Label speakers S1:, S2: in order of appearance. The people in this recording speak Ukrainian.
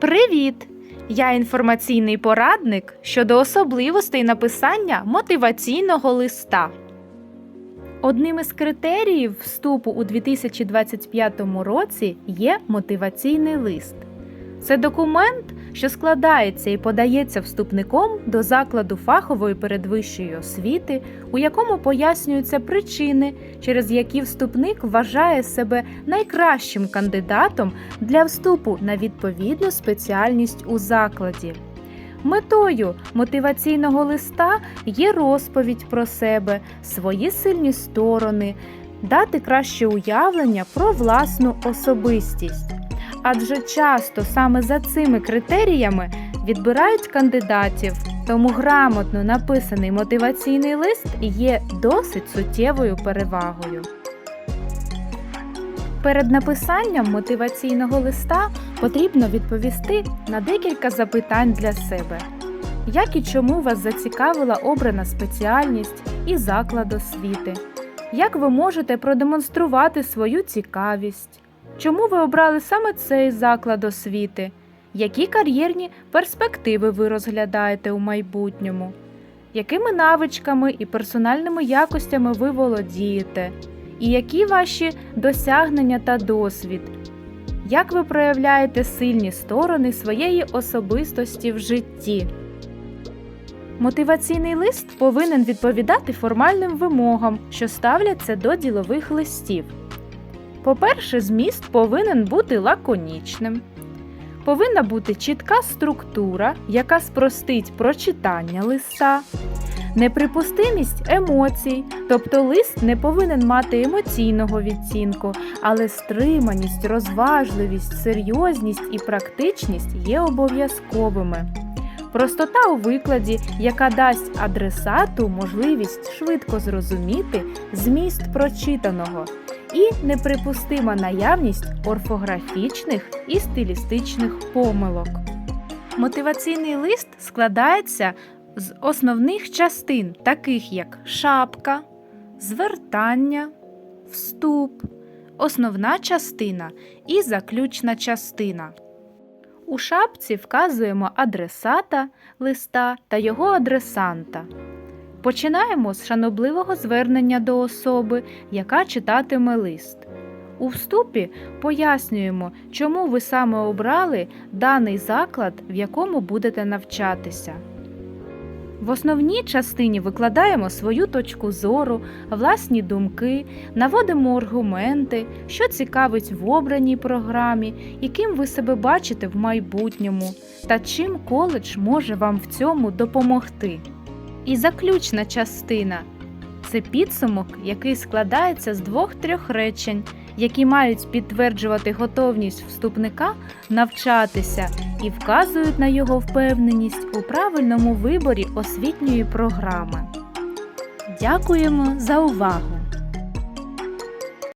S1: Привіт! Я інформаційний порадник щодо особливостей написання мотиваційного листа. Одним із критеріїв вступу у 2025 році є мотиваційний лист. Це документ, що складається і подається вступником до закладу фахової передвищої освіти, у якому пояснюються причини, через які вступник вважає себе найкращим кандидатом для вступу на відповідну спеціальність у закладі. Метою мотиваційного листа є розповідь про себе, свої сильні сторони, дати краще уявлення про власну особистість. Адже часто саме за цими критеріями відбирають кандидатів, тому грамотно написаний мотиваційний лист є досить суттєвою перевагою. Перед написанням мотиваційного листа потрібно відповісти на декілька запитань для себе. Як і чому вас зацікавила обрана спеціальність і заклад освіти? Як ви можете продемонструвати свою цікавість? Чому ви обрали саме цей заклад освіти? Які кар'єрні перспективи ви розглядаєте у майбутньому? Якими навичками і персональними якостями ви володієте? І які ваші досягнення та досвід? Як ви проявляєте сильні сторони своєї особистості в житті? Мотиваційний лист повинен відповідати формальним вимогам, що ставляться до ділових листів. По-перше, зміст повинен бути лаконічним. Повинна бути чітка структура, яка спростить прочитання листа. Неприпустимість емоцій, тобто лист не повинен мати емоційного відцінку, але стриманість, розважливість, серйозність і практичність є обов'язковими. Простота у викладі, яка дасть адресату можливість швидко зрозуміти зміст прочитаного, і неприпустима наявність орфографічних і стилістичних помилок. Мотиваційний лист складається з основних частин, таких як шапка, звертання, вступ, основна частина і заключна частина. У шапці вказуємо адресата листа та його адресанта. Починаємо з шанобливого звернення до особи, яка читатиме лист. У вступі пояснюємо, чому ви саме обрали даний заклад, в якому будете навчатися. В основній частині викладаємо свою точку зору, власні думки, наводимо аргументи, що цікавить в обраній програмі, яким ви себе бачите в майбутньому та чим коледж може вам в цьому допомогти. І заключна частина це підсумок, який складається з двох-трьох речень, які мають підтверджувати готовність вступника навчатися і вказують на його впевненість у правильному виборі освітньої програми. Дякуємо за увагу!